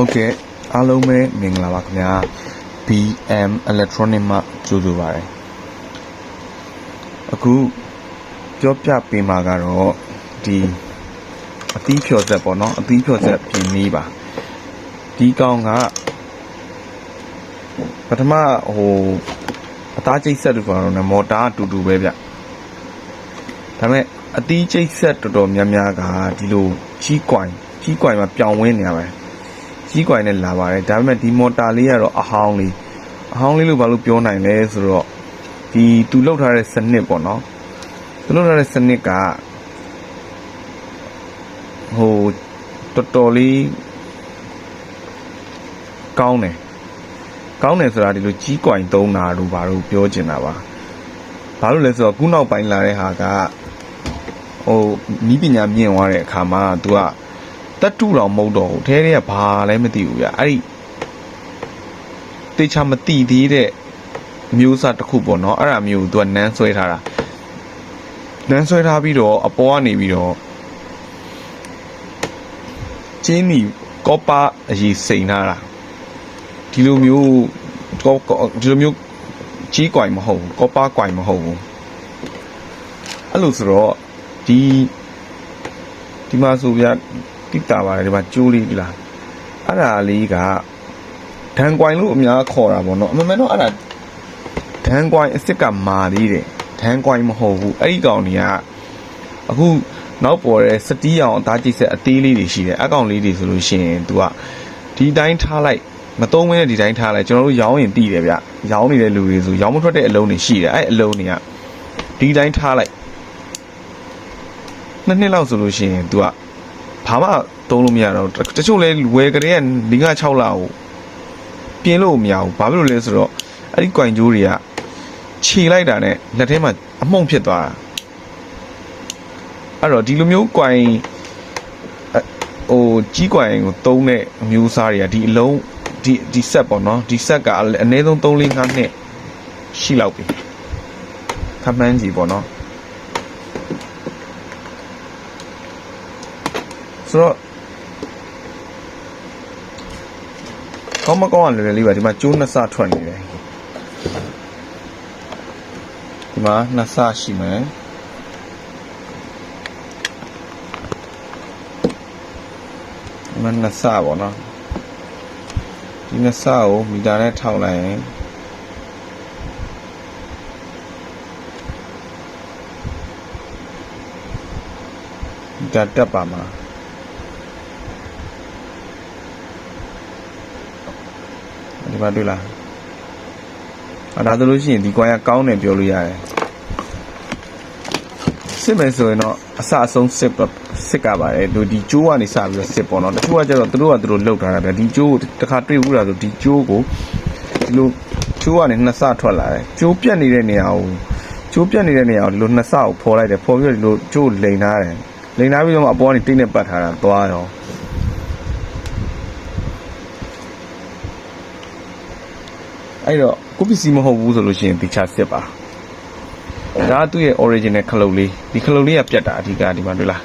ဟုတ်ကဲ့အားလုံးပဲမင်္ဂလာပါခင်ဗျာ BM Electronic မှကြိုဆိုပါရစေအခုပြောပြပေးမှာကတော့ဒီအသီးဖြော်ဆက်ပေါ့နော်အသီးဖြော်ဆက်ပြင်နည်းပါဒီကောင်ကပထမဟိုအသားကျိတ်ဆက်လို့ဆိုတော့မော်တာအတူတူပဲဗျဒါပေမဲ့အသီးကျိတ်ဆက်တော်တော်များများကဒီလိုကြီးကွိုင်ကြီးကွိုင်မှာပြောင်းဝင်းနေရပါတယ် ကြီးကွိုင်နဲ့လာပါတယ်ဒါပေမဲ့ဒီမော်တာလေးကတော့အဟောင်းလေးအဟောင်းလေးလို့ဘာလို့ပြောနိုင်လဲဆိုတော့ဒီသူလောက်ထားတဲ့စနစ်ပေါ့နော်သူလောက်ထားတဲ့စနစ်ကဟိုတော်တော်လေးကောင်းတယ်ကောင်းတယ်ဆိုတာဒီလိုကြီးကွိုင်သုံးတာတို့ဘာလို့ပြောချင်တာပါဘာလို့လဲဆိုတော့ခုနောက်ပိုင်းလာတဲ့ဟာကဟိုနီးပညာမြင့်သွားတဲ့အခါမှာ तू က တတူတော်မဟုတ်တော့ဘူးအဲထဲကဘာလဲမသိဘူးဗျအဲ့ဒီတေချာမတိသေးတဲ့မျိုးစားတစ်ခုပေါ့နော်အဲ့ဒါမျိုးသူကနန်းဆွဲထားတာနန်းဆွဲထားပြီးတော့အပေါ်ကနေပြီးတော့ကျင်းနီကောပါအရေးစိန်ထားတာဒီလိုမျိုးကောဒီလိုမျိုးကြီးကွိုင်မဟုတ်ဘူးကောပါကွိုင်မဟုတ်ဘူးအဲ့လိုဆိုတော့ဒီဒီမှာဆိုဗျ တိတာပါတယ်ဒီမှာကျိုးလေးဒီလားအဲ့ဒါလေးကဒန်ကွိုင်လို့အများခေါ်တာပေါ့နော်အမှန်မှန်တော့အဲ့ဒါဒန်ကွိုင်အစ်စ်ကမာသေးတယ်ဒန်ကွိုင်မဟုတ်ဘူးအဲ့ဒီကောင်တွေကအခုနောက်ပေါ်တဲ့စတီးအောင်အသားကျိတ်ဆက်အသေးလေးတွေရှိတယ်အကောင်လေးတွေဆိုလို့ရှိရင် तू ကဒီတိုင်းထားလိုက်မသုံးမင်းနဲ့ဒီတိုင်းထားလိုက်ကျွန်တော်တို့ရောင်းရင်တည်တယ်ဗျရောင်းနေတဲ့လူတွေဆိုရောင်းမထွက်တဲ့အလုံးတွေရှိတယ်အဲ့အလုံးတွေကဒီတိုင်းထားလိုက်နှစ်နှစ်လောက်ဆိုလို့ရှိရင် तू က ဘာမှသုံးလို့မရတော့တချို့လဲဝယ်ကြတဲ့၄၅6လကိုပြင်းလို့မရဘူးဘာဖြစ်လို့လဲဆိုတော့အဲ့ဒီကွင်ကြိုးတွေကခြေလိုက်တာနဲ့လက်ထဲမှာအမှုန့်ဖြစ်သွားတာအဲ့တော့ဒီလိုမျိုးကွင်ဟိုကြီးကွင်ကိုသုံးတဲ့အမျိုးအစားတွေကဒီအလုံးဒီဒီဆက်ပေါ့နော်ဒီဆက်က အနည်းဆုံး3 4 5နှစ်ရှိလောက်ပြီခမန်းကြီးပေါ့နော် ဆိုတော့ကောင်းမကောင်းကလည်းလေးပါဒီမှာကျိုးနှစ်ဆထွက်နေတယ်ဒီမှာနှစ်ဆရှိမယ်ဒီမှာနှစ်ဆပေါ့နော်ဒီနှစ်ဆကိုမီတာနဲ့ထောက်လိုက်ရင်မီတာတက်ပါမှာ ဒီမှာတွေ့လားအဲဒါဆိုလို့ရှိရင်ဒီကွာရကောင်းတယ်ပြောလို့ရတယ်စစ်မယ်ဆိုရင်တော့အစအဆုံးစစ်စစ်ကပါတယ်သူဒီကျိုးကနေစပြီးတော့စစ်ပေါ့နော်တချို့ကကျတော့သူတို့ကသူတို့လှုပ်ထားတာဗျဒီကျိုးကိုတစ်ခါတွေ့ဘူးလားဆိုဒီကျိုးကိုဒီလိုကျိုးကနေနှစ်ဆထွက်လာတယ်ကျိုးပြက်နေတဲ့နေရာကိုကျိုးပြက်နေတဲ့နေရာကိုဒီလိုနှစ်ဆကိုဖော်လိုက်တယ်ဖော်ပြီးတော့ဒီလိုကျိုးလိန်ထားတယ်လိန်ထားပြီးတော့အပေါ်ကနေတိတ်နဲ့ပတ်ထားတာသွားတော့ အဲ့တော့ကိုပစ္စည်းမဟုတ်ဘူးဆိုလို့ရှိရင်ဒီချစစ်ပါဒါကသူ့ရဲ့ original ခလုတ်လေးဒီခလုတ်လေးကပြတ်တာအဓိကဒီမှာတွေ့လား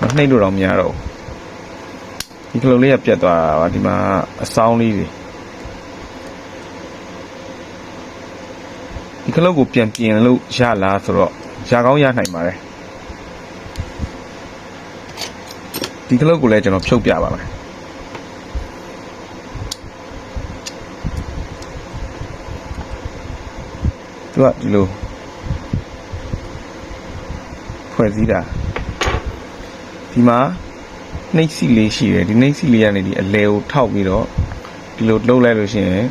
မနှိမ့်လို့တော့မရတော့ဘူးဒီခလုတ်လေးကပြတ်သွားတာပါဒီမှာအဆောင်လေးတွေဒီခလုတ်ကိုပြန်ပြင်လို့ရလားဆိုတော့ရကောင်းရနိုင်ပါတယ်ဒီခလုတ်ကိုလည်းကျွန်တော်ဖြုတ်ပြပါမယ် ကဒီလိုဖွဲ့စည်းတာဒီမှာနှိပ်စီလေးရှိတယ်ဒီနှိပ်စီလေးကနေဒီအလဲကိုထောက်ပြီးတော့ဒီလိုလှုပ်လိုက်လို့ရှိရင်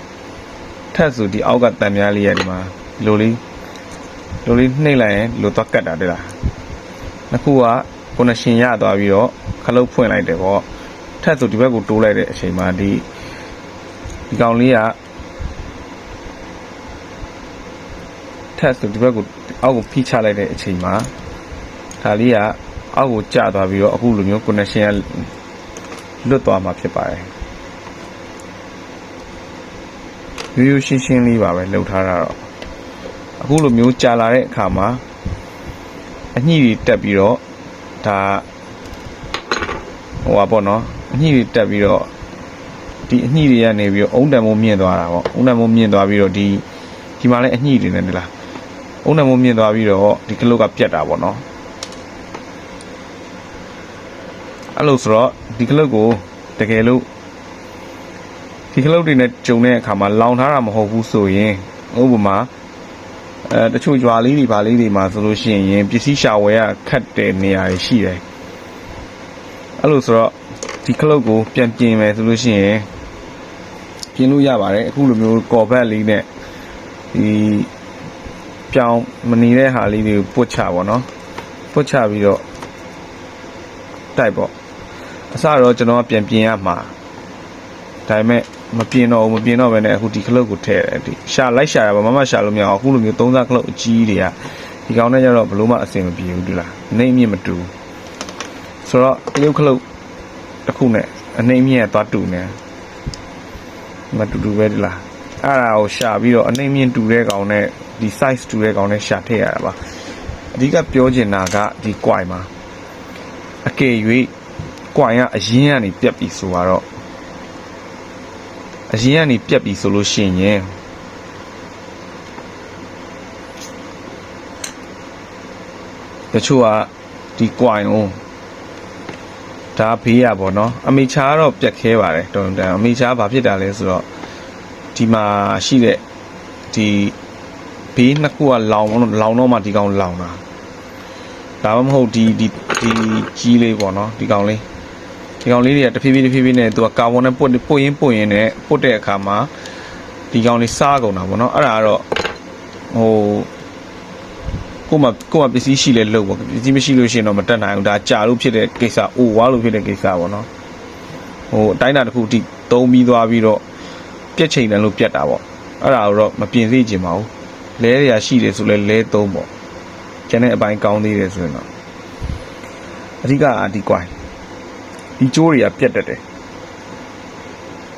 ထပ်ဆိုဒီအောက်ကတန်များလေးရဒီမှာဒီလိုလေးဒီလိုလေးနှိပ်လိုက်ရင်ဒီလိုသွားကတ်တာတဲ့လားနှစ်ခုကကွန်နရှင်ရသွားပြီးတော့ခလုတ်ဖွင့်လိုက်တယ်ပေါ့ထပ်ဆိုဒီဘက်ကိုတိုးလိုက်တဲ့အချိန်မှာဒီဒီကောင်လေးက ထပ်ဆိုဒီဘက်ကိုအောက်ကိုဖိချလိုက်တဲ့အချိန်မှာဒါလေးကအောက်ကိုကျသွားပြီးတော့အခုလိုမျိုး connection ကလွတ်သွားမှာဖြစ်ပါတယ်ရိုးရိုးရှင်းရှင်းလေးပါပဲလှုပ်ထားတာတော့အခုလိုမျိုးကြာလာတဲ့အခါမှာအညှိတွေတက်ပြီးတော့ဒါဟိုပါပေါ့နော်အညှိတွေတက်ပြီးတော့ဒီအညှိတွေကနေပြီးတော့အုံတံမိုးမြင့်သွားတာပေါ့အုံတံမိုးမြင့်သွားပြီးတော့ဒီဒီမှာလည်းအညှိတွေနဲ့ဒီလား အုံတံမိုးမြင့်သွားပြီးတော့ဒီကလုတ်ကပြတ်တာပေါ့နော်အဲ့လိုဆိုတော့ဒီကလုတ်ကိုတကယ်လို့ဒီကလုတ်တွေနဲ့ဂျုံတဲ့အခါမှာလောင်ထားတာမဟုတ်ဘူးဆိုရင်ဥပမာအဲတချို့ရွာလေးတွေဗာလေးတွေမှာဆိုလို့ရှိရင်ပစ္စည်းရှာဝယ်ရခတ်တဲ့နေရာတွေရှိတယ်အဲ့လိုဆိုတော့ဒီကလုတ်ကိုပြန်ပြင်မယ်ဆိုလို့ရှိရင်ပြင်လို့ရပါတယ်အခုလိုမျိုးကော်ဘက်လေးနဲ့ဒီ ပြောင်းမနေတဲ့ဟာလေးတွေကိုပုတ်ချပါတော့ပုတ်ချပြီးတော့တိုက်ပေါ့အစတော့ကျွန်တော်ကပြန်ပြင်ရမှာဒါပေမဲ့မပြင်တော့ဘူးမပြင်တော့ဘဲနဲ့အခုဒီခလုတ်ကိုထည့်တယ်ဒီရှာလိုက်ရှာတာပါမမရှာလို့မရအောင်အခုလိုမျိုးသုံးစားခလုတ်အကြီးတွေကဒီကောင်နဲ့ကျတော့ဘလို့မှအဆင်မပြေဘူးတူလားအနေအမြင့်မတူဘူးဆိုတော့တရုတ်ခလုတ်တစ်ခုနဲ့အနေအမြင့်ကသွားတူနေတယ်မတူတူပဲဒီလားအဲ့ဒါကိုရှာပြီးတော့အနေမြင့်တူတဲ့ကောင်နဲ့ ဒီ size တူတဲ့ကောင်နဲ့ရှာထည့်ရတာပါအဓိကပြောချင်တာကဒီ quai မှာအကယ်၍ quai ကအရင်ကနေပြက်ပြီဆိုတော့အရင်ကနေပြက်ပြီဆိုလို့ရှိရင်တချို့ကဒီ quai ကိုဒါဘေးရပါတော့အမေချာကတော့ပြက်ခဲပါတယ်တော်တော်တန်အမေချာကဘာဖြစ်တာလဲဆိုတော့ဒီမှာရှိတဲ့ဒီ ဘေးနှစ်ခုကလောင်တော့လောင်တော့မှဒီကောင်လောင်တာဒါမှမဟုတ်ဒီဒီဒီကြီးလေးပေါ့နော်ဒီကောင်လေးဒီကောင်လေးတွေကတဖြည်းဖြည်းတဖြည်းဖြည်းနဲ့သူကကာဗွန်နဲ့ပုတ်ပုတ်ရင်းပုတ်ရင်းနဲ့ပုတ်တဲ့အခါမှာဒီကောင်လေးစားကုန်တာပေါ့နော်အဲ့ဒါကတော့ဟိုကိုမကိုမပစ္စည်းရှိလဲလို့ပေါ့ပစ္စည်းမရှိလို့ရှိရင်တော့မတက်နိုင်ဘူးဒါကြာလို့ဖြစ်တဲ့ကိစ္စအိုဝါလို့ဖြစ်တဲ့ကိစ္စပေါ့နော်ဟိုအတိုင်းအတာတစ်ခုအထိသုံးပြီးသွားပြီးတော့ပြက်ချိန်တယ်လို့ပြက်တာပေါ့အဲ့ဒါတော့မပြင်စေချင်ပါဘူး လဲရရှိတယ်ဆိုလဲလဲသုံးပေါ့ကျန်တဲ့အပိုင်းကောင်းသေးတယ်ဆိုရင်တော့အဓိကအဒီကွိုင်းဒီကျိုးတွေကပြက်တတ်တယ်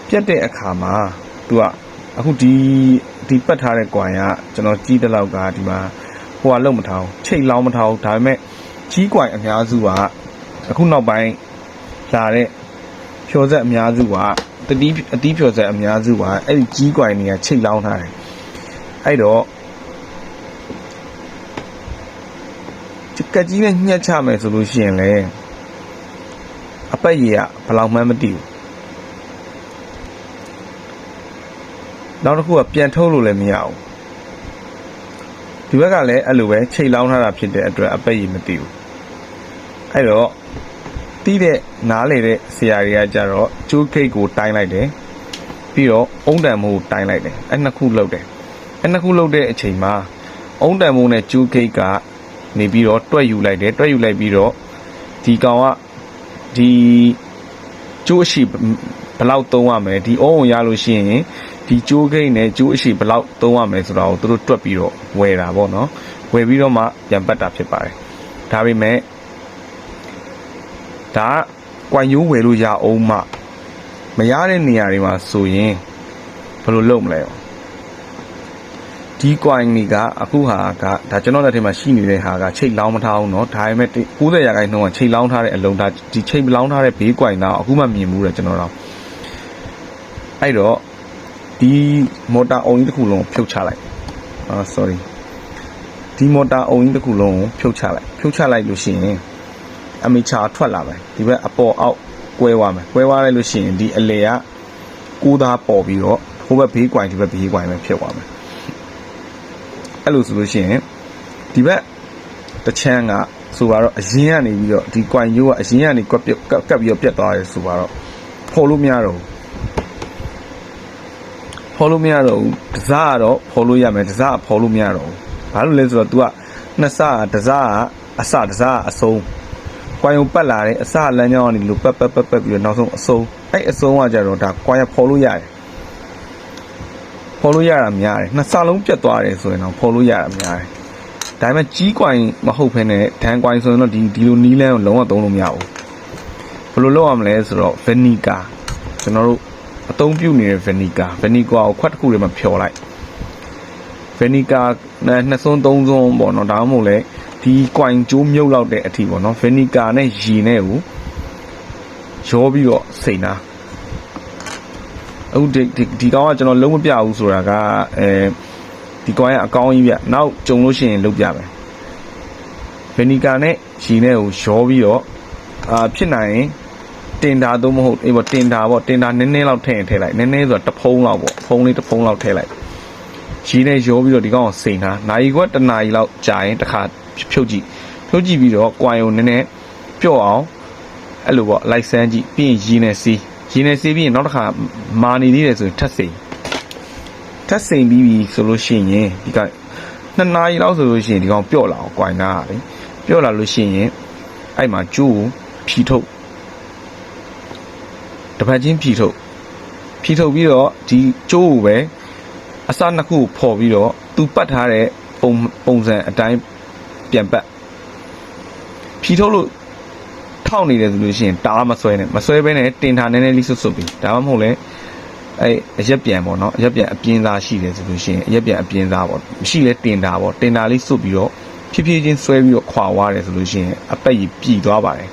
ပြက်တဲ့အခါမှာသူကအခုဒီဒီပတ်ထားတဲ့ကွိုင်းကကျွန်တော်ကြီးတဲ့လောက်ကဒီမှာဟိုကလုံးမထားဘူးချိတ်လောင်းမထားဘူးဒါပေမဲ့ကြီးကွိုင်းအများစုကအခုနောက်ပိုင်းလာတဲ့ဖြော်ဆက်အများစုကတတိအတီးဖြော်ဆက်အများစုကအဲ့ဒီကြီးကွိုင်းတွေကချိတ်လောင်းထားတယ်အဲ့တော့ ကက်ကြီးနဲ့ညှက်ချမယ်ဆိုလို့ရှိရင်လေအပက်ရည်ကဘယ်လောက်မှန်းမသိဘူးနောက်တစ်ခုကပြန်ထုတ်လို့လည်းမရဘူးဒီဘက်ကလည်းအဲ့လိုပဲချိန်လောင်းထားတာဖြစ်တဲ့အတွက်အပက်ရည်မသိဘူးအဲ့တော့တီးတဲ့နားလေတဲ့ဆရာတွေကကြတော့ကျိုးခိတ်ကိုတိုင်းလိုက်တယ်ပြီးတော့အုံတံမိုးတိုင်းလိုက်တယ်အဲ့နှစ်ခုလောက်တယ်အဲ့နှစ်ခုလောက်တဲ့အချိန်မှာအုံတံမိုးနဲ့ကျိုးခိတ်က နေပြီးတော့တွက်ယူလိုက်တယ်တွက်ယူလိုက်ပြီးတော့ဒီကောင်ကဒီကျိုးအရှိဘယ်လောက်သုံးရမလဲဒီအုံးကိုရလို့ရှိရင်ဒီကျိုးခိတ်နဲ့ကျိုးအရှိဘယ်လောက်သုံးရမလဲဆိုတာကိုသူတို့တွက်ပြီးတော့ဝယ်တာပေါ့နော်ဝယ်ပြီးတော့မှပြန်ပတ်တာဖြစ်ပါတယ်ဒါပေမဲ့ဒါကကွိုင်ယိုးဝယ်လို့ရအောင်မှမရတဲ့နေရာတွေမှာဆိုရင်ဘယ်လိုလုပ်မလဲ ဒီကွိုင်တွေကအခုဟာကဒါကျွန်တော်လက်ထဲမှာရှိနေတဲ့ဟာကချိတ်လောင်းမထားအောင်เนาะဒါပေမဲ့90ရာခိုင်နှုန်းကချိတ်လောင်းထားတဲ့အလုံးဒါဒီချိတ်မလောင်းထားတဲ့ဘေးကွိုင်တော့အခုမှမြင်မှုတယ်ကျွန်တော်တော့အဲ့တော့ဒီမော်တာအုံကြီးတစ်ခုလုံးကိုဖြုတ်ချလိုက်အာ sorry ဒီမော်တာအုံကြီးတစ်ခုလုံးကိုဖြုတ်ချလိုက်ဖြုတ်ချလိုက်လို့ရှိရင်အမီချာထွက်လာမယ်ဒီဘက်အပေါ်အောက်ကွဲသွားမယ်ကွဲသွားလိုက်လို့ရှိရင်ဒီအလေကကိုးသားပေါ်ပြီးတော့ဟိုဘက်ဘေးကွိုင်ဒီဘက်ဘေးကွိုင်ပဲဖြစ်သွားမယ် အဲ့လိုဆိုလို့ရှိရင်ဒီဘက်တစ်ချမ်းကဆိုတော့အရင်ကနေပြီးတော့ဒီကွိုင်ရိုးကအရင်ကနေကွက်ပြက်ကပ်ပြီးတော့ပြက်သွားတယ်ဆိုတော့ဖော်လို့မရတော့ဘူးဖော်လို့မရတော့ဘူးတစားကတော့ဖော်လို့ရမယ်တစားကဖော်လို့မရတော့ဘူးဘာလို့လဲဆိုတော့ तू ကနှစ်စားကတစားကအစတစားကအဆုံးကွိုင်ုံပတ်လာတယ်အစလမ်းကြောင်းကနေလို့ပတ်ပတ်ပတ်ပတ်ပြီးတော့နောက်ဆုံးအဆုံးအဲ့အဆုံးကကြတော့ဒါကွိုင်ရဖော်လို့ရတယ် ဖော်လို့ရတာများတယ်နှစ်စလုံးပြတ်သွားတယ်ဆိုရင်တော့ဖော်လို့ရတာများတယ်ဒါပေမဲ့ကြီးကွိုင်မဟုတ်ဘဲနဲ့ဒန်ကွိုင်ဆိုရင်တော့ဒီဒီလိုနီးလန်းကိုလုံးဝသုံးလို့မရဘူးဘယ်လိုလုပ်ရမလဲဆိုတော့ vinegar ကျွန်တော်တို့အသုံးပြုနေတဲ့ vinegar vinegar ကိုခွက်တစ်ခုလေးမှဖြော်လိုက် vinegar နဲ့နှစ်စွန်းသုံးစွန်းပေါ့နော်ဒါမှမဟုတ်လေဒီကွိုင်ကျိုးမြုပ်လောက်တဲ့အထိပေါ့နော် vinegar နဲ့ရေနဲ့ကိုရောပြီးတော့စိန်တာ အခုဒီဒီဒီကောင်ကကျွန်တော်လုံးမပြဘူးဆိုတာကအဲဒီကောင်ရဲ့အကောင်းကြီးပြနောက်ကြုံလို့ရှိရင်လုံးပြမယ်ဗနီကာနဲ့ရီနဲ့ကိုရောပြီးတော့အာဖြစ်နိုင်ရင်တင်တာတော့မဟုတ်အေးပေါ့တင်တာပေါ့တင်တာနည်းနည်းလောက်ထည့်ရင်ထည့်လိုက်နည်းနည်းဆိုတော့တစ်ဖုံးလောက်ပေါ့ဖုံးလေးတစ်ဖုံးလောက်ထည့်လိုက်ရီနဲ့ရောပြီးတော့ဒီကောင်ကိုစိန်ထားနိုင်ခွက်တစ်နာရီလောက်ကြာရင်တစ်ခါဖြုတ်ကြည့်ဖြုတ်ကြည့်ပြီးတော့ကွိုင်ကိုနည်းနည်းပြော့အောင်အဲ့လိုပေါ့လိုက်စမ်းကြည့်ပြီးရင်ရီနဲ့စီး ရီနဲ့စီးပြီးရင်နောက်တစ်ခါမာနေသေးတယ်ဆိုရင်ထပ်စိန်ထပ်စိန်ပြီးပြီဆိုလို့ရှိရင်ဒီကနှစ်နာရီလောက်ဆိုလို့ရှိရင်ဒီကောင်ပြော့လာအောင်ကွိုင်နာကလေပြော့လာလို့ရှိရင်အဲ့မှာကျိုးကိုဖြီထုတ်တစ်ပတ်ချင်းဖြီထုတ်ဖြီထုတ်ပြီးတော့ဒီကျိုးကိုပဲအစနှစ်ခုကိုဖော်ပြီးတော့သူပတ်ထားတဲ့ပုံပုံစံအတိုင်းပြန်ပတ်ဖြီထုတ်လို့ ထောက်နေတယ်ဆိုလို့ရှိရင်တားမဆွဲနဲ့မဆွဲဘဲနဲ့တင်ထားနည်းနည်းလေးဆွတ်ဆွတ်ပြီးဒါမှမဟုတ်လဲအဲ့အရက်ပြန်ပေါ့နော်အရက်ပြန်အပြင်းသားရှိတယ်ဆိုလို့ရှိရင်အရက်ပြန်အပြင်းသားပေါ့မရှိလဲတင်တာပေါ့တင်တာလေးစွတ်ပြီးတော့ဖြည်းဖြည်းချင်းဆွဲပြီးတော့ခွာသွားတယ်ဆိုလို့ရှိရင်အပက်ကြီးပြည်သွားပါတယ်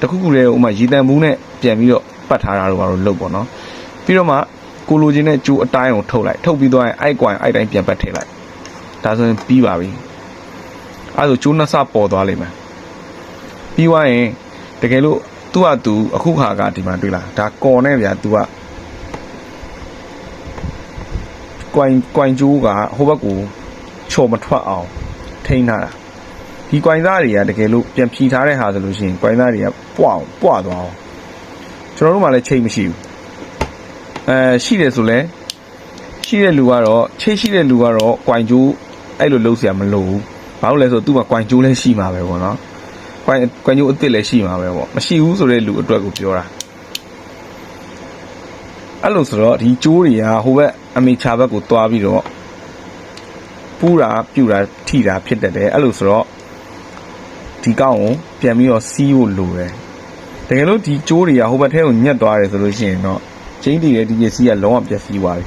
တခုခုလေးဥမာရေတံဘူးနဲ့ပြန်ပြီးတော့ပတ်ထားတာတော့ဘာလို့လုပ်ပေါ့နော်ပြီးတော့မှကိုလိုချင်တဲ့ကျိုးအတိုင်းကိုထုတ်လိုက်ထုတ်ပြီးသွားရင်အိုက်ကွိုင်အိုက်တိုင်းပြန်ပတ်ထည့်လိုက်ဒါဆိုရင်ပြီးပါပြီအဲဒါဆိုကျိုးနှစ်ဆပေါ်သွားလိမ့်မယ်ပြီးသွားရင် တကယ်လို့သူ့ဟာသူအခုခါကဒီမှာတွေ့လားဒါကော်နဲ့ဗျာ तू ကကွိုင်ကွိုင်ကျိုးကဟိုဘက်ကိုချော်မထွက်အောင်ထိန်းထားတာဒီကွိုင်သားတွေကတကယ်လို့ပြန်ဖြီထားတဲ့ဟာဆိုလို့ရှိရင်ကွိုင်သားတွေကပွအောင်ပွသွားအောင်ကျွန်တော်တို့မှလည်းချိန်မရှိဘူးအဲရှိတယ်ဆိုလဲရှိတဲ့လူကတော့ချိတ်ရှိတဲ့လူကတော့ကွိုင်ကျိုးအဲ့လိုလုံးเสียမလို့ဘူးဘာလို့လဲဆိုတော့သူ့မှာကွိုင်ကျိုးလည်းရှိမှာပဲပေါ့နော် ကွိုင်ကွိုင်ကျိုးအစ်စ်လည်းရှိမှာပဲပေါ့မရှိဘူးဆိုတဲ့လူအတွက်ကိုပြောတာအဲ့လိုဆိုတော့ဒီကျိုးတွေကဟိုဘက်အမေချာဘက်ကိုတွားပြီးတော့ပူတာပြူတာထိတာဖြစ်တတ်တယ်အဲ့လိုဆိုတော့ဒီကောင်းကိုပြန်ပြီးတော့စီးဖို့လိုတယ်တကယ်လို့ဒီကျိုးတွေကဟိုဘက်ထဲကိုညက်သွားတယ်ဆိုလို့ရှိရင်တော့ချင်းတည်တဲ့ဒီပစ္စည်းကလုံးဝပျက်စီးသွားပြီ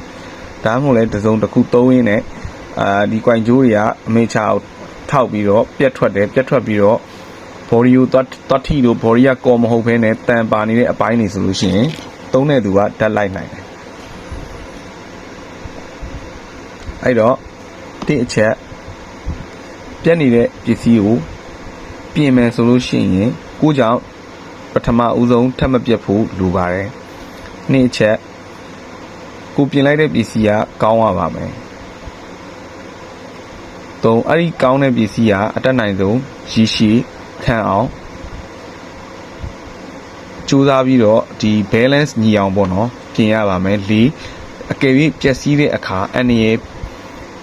ဒါမှမဟုတ်လဲတစ်စုံတစ်ခုသုံးရင်းနဲ့အာဒီကွိုင်ကျိုးတွေကအမေချာကိုထောက်ပြီးတော့ပြက်ထွက်တယ်ပြက်ထွက်ပြီးတော့ body ကိုသွားသွားထိလို့ body ကကော်မဟုတ်ဘဲနဲ့တန်ပါနေတဲ့အပိုင်းတွေဆိုလို့ရှိရင်သုံးတဲ့သူကဓာတ်လိုက်နိုင်တယ်အဲ့တော့တစ်အချက်ပြက်နေတဲ့ပစ္စည်းကိုပြင်မယ်ဆိုလို့ရှိရင်ကိုကြောင့်ပထမဦးဆုံးထပ်မပြတ်ဖို့လိုပါတယ်နှစ်အချက်ကိုပြင်လိုက်တဲ့ပစ္စည်းကကောင်းရပါမယ်သုံးအဲ့ဒီကောင်းတဲ့ပစ္စည်းကအတက်နိုင်ဆုံးရည်ရှိ ခံအောင်ကြိုးစားပြီးတော့ဒီ balance ညီအောင်ပေါ့နော်ပြင်ရပါမယ်လေးအကယ်၍ပျက်စီးတဲ့အခါအန္တရာယ်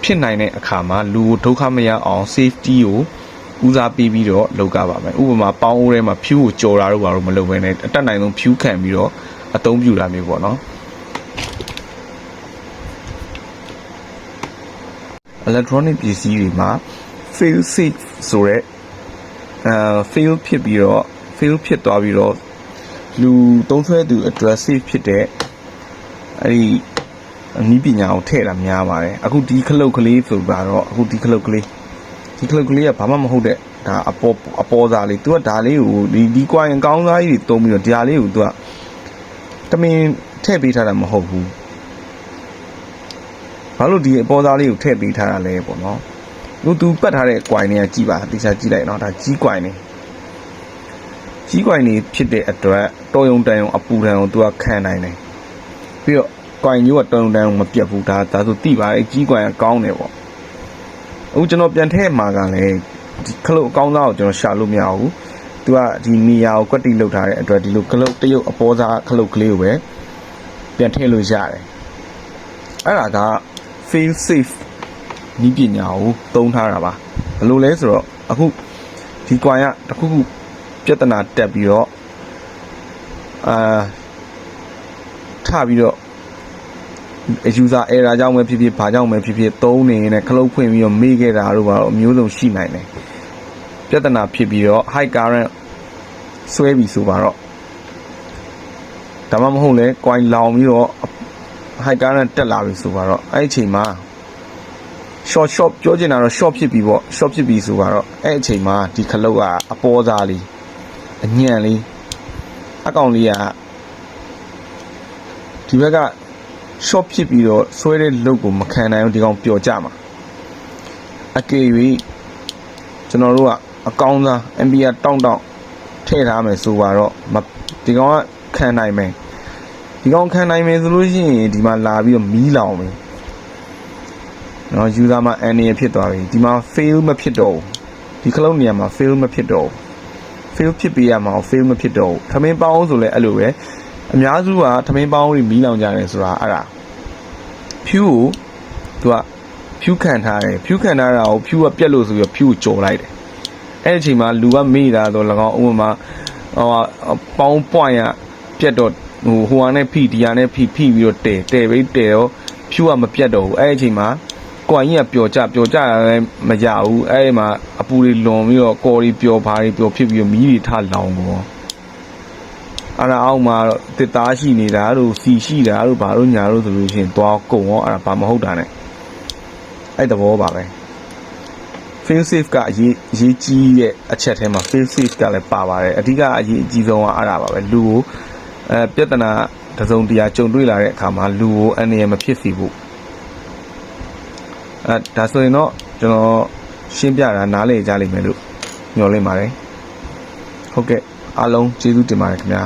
ဖြစ်နိုင်တဲ့အခါမှာလူကိုဒုက္ခမရအောင် safety ကိုဦးစားပေးပြီးတော့လုပ်ကြပါမယ်ဥပမာပေါင်းအိုးထဲမှာဖြူးကိုကြော်တာတော့ဘာလို့မလုပ်ဘဲနဲ့အတက်နိုင်ဆုံးဖြူးခံပြီးတော့အသုံးပြုတာမျိုးပေါ့နော် electronic ပစ္စည်းတွေမှာ fail safe ဆိုရက် အဲ fail ဖြစ်ပြီးတော့ fail ဖြစ်သွားပြီးတော့လူသုံးဆွဲသူအတွက် safe ဖြစ်တဲ့အဲဒီအနည်းပညာကိုထည့်တာများပါတယ်အခုဒီခလုတ်ကလေးဆိုတာတော့အခုဒီခလုတ်ကလေးဒီခလုတ်ကလေးကဘာမှမဟုတ်တဲ့ဒါအပေါ်အပေါ်စားလေး तू ကဒါလေးကိုဒီဒီကွာရင်ကောင်းစားကြီးတွေတုံးပြီးတော့ဒါလေးကို तू ကတမင်ထည့်ပေးထားတာမဟုတ်ဘူးဘာလို့ဒီအပေါ်သားလေးကိုထည့်ပေးထားတာလဲပေါ့နော် လူသူပတ်ထားတဲ့ coin တွေကကြည်ပါတိကျကြည့်လိုက်နော်ဒါကြီး coin နေကြီး coin နေဖြစ်တဲ့အတွက်တော်ယုံတန်ယုံအပူတန်ယုံ तू ကခံနိုင်တယ်ပြီးတော့ coin မျိုးကတော်ယုံတန်ယုံမပြတ်ဘူးဒါဒါဆိုတိပါတယ်ကြီး coin ကကောင်းတယ်ပေါ့အခုကျွန်တော်ပြန်ထည့်မှာကလည်းဒီခလုတ်အကောင်းသားကိုကျွန်တော်ရှာလို့မရဘူးသူကဒီနေရာကိုကွက်တိလောက်ထားတဲ့အတွက်ဒီလိုခလုတ်တရုတ်အပေါ်သားခလုတ်ကလေးကိုပဲပြန်ထည့်လို့ရတယ်အဲ့ဒါက fail safe နီးပညာကိုသုံးထားတာပါဘယ်လိုလဲဆိုတော့အခုဒီကွာရတစ်ခုခုပြဿနာတက်ပြီးတော့အာထပြီးတော့ user error ကြောင့်ပဲဖြစ်ဖြစ်ဘာကြောင့်ပဲဖြစ်ဖြစ်သုံးနေနဲ့ခလုတ်ဖွင့်ပြီးတော့မေ့ခဲ့တာတို့ဘာလို့အမျိုးစုံရှိနိုင်တယ်ပြဿနာဖြစ်ပြီးတော့ high current ဆွဲပြီးဆိုပါတော့ဒါမှမဟုတ်လဲ coin လောင်ပြီးတော့ high current တက်လာပြီဆိုပါတော့အဲ့ဒီအချိန်မှာ short short ပြောချင်တာတော့ short ဖြစ်ပြီပေါ့ short ဖြစ်ပြီဆိုတော့အဲ့အချိန်မှာဒီခလုတ်ကအပေါ်သားလေးအညံ့လေးအကောင်လေးကဒီဘက်က short ဖြစ်ပြီးတော့ဆွဲတဲ့လုတ်ကိုမခံနိုင်ဘူးဒီကောင်ပျော်ကြမှာအကေ၍ကျွန်တော်တို့ကအကောင်းစား MB ကတောင့်တောင့်ထည့်ထားမယ်ဆိုတော့မဒီကောင်ကခံနိုင်မယ်ဒီကောင်ခံနိုင်မယ်ဆိုလို့ရှိရင်ဒီမှာလာပြီးတော့မီးလောင်မယ် နော် user မှာ NA ဖြစ်သွားပြီဒီမှာ fail မဖြစ်တော့ဘူးဒီခလုံးနေရာမှာ fail မဖြစ်တော့ဘူး fail ဖြစ်ပေးရမှာ fail မဖြစ်တော့ဘူးထမင်းပေါင်းဆိုလဲအဲ့လိုပဲအများစုကထမင်းပေါင်းတွေမီးလောင်ကြတယ်ဆိုတာအဲ့ဒါဖြူကိုသူကဖြူခံထားတယ်ဖြူခံထားတာကိုဖြူကပြက်လို့ဆိုပြီးတော့ဖြူကိုကြော်လိုက်တယ်အဲ့ဒီအချိန်မှာလူကမေ့တာတော့၎င်းဥပမာဟိုပေါင်း point ကပြက်တော့ဟိုဟိုဟာနဲ့ဖိဒီဟာနဲ့ဖိဖိပြီးတော့တဲတဲပြီးတဲတော့ဖြူကမပြက်တော့ဘူးအဲ့ဒီအချိန်မှာ ကွာကြီးကပျော်ကြပျော်ကြတာလည်းမကြဘူးအဲ့ဒီမှာအပူတွေလွန်ပြီးတော့ကော်တွေပျော်ဘာတွေပျော်ဖြစ်ပြီးတော့မီးတွေထလောင်ပေါ့အဲ့ဒါအောက်မှာတော့တစ်သားရှိနေတာတို့စီရှိတာတို့ဘာလို့ညာတို့ဆိုလို့ရှိရင်သွားကုန်ရောအဲ့ဒါဘာမဟုတ်တာ ਨੇ အဲ့တဘောပါပဲ fail safe ကအရေးအရေးကြီးတဲ့အချက်ထဲမှာ fail safe ကလည်းပါပါတယ်အဓိကအရေးအကြီးဆုံးကအဲ့ဒါပါပဲလူကိုအဲပြဿနာတစ်စုံတရာကြုံတွေ့လာတဲ့အခါမှာလူကိုအနေရမဖြစ်စေဖို့ အဲဒါဆိုရင်တော့ကျွန်တော်ရှင်းပြတာနားလည်ကြလိမ့်မယ်လို့ညွှန်လင့်ပါတယ်ဟုတ်ကဲ့အားလုံးကျေးဇူးတင်ပါတယ်ခင်ဗျာ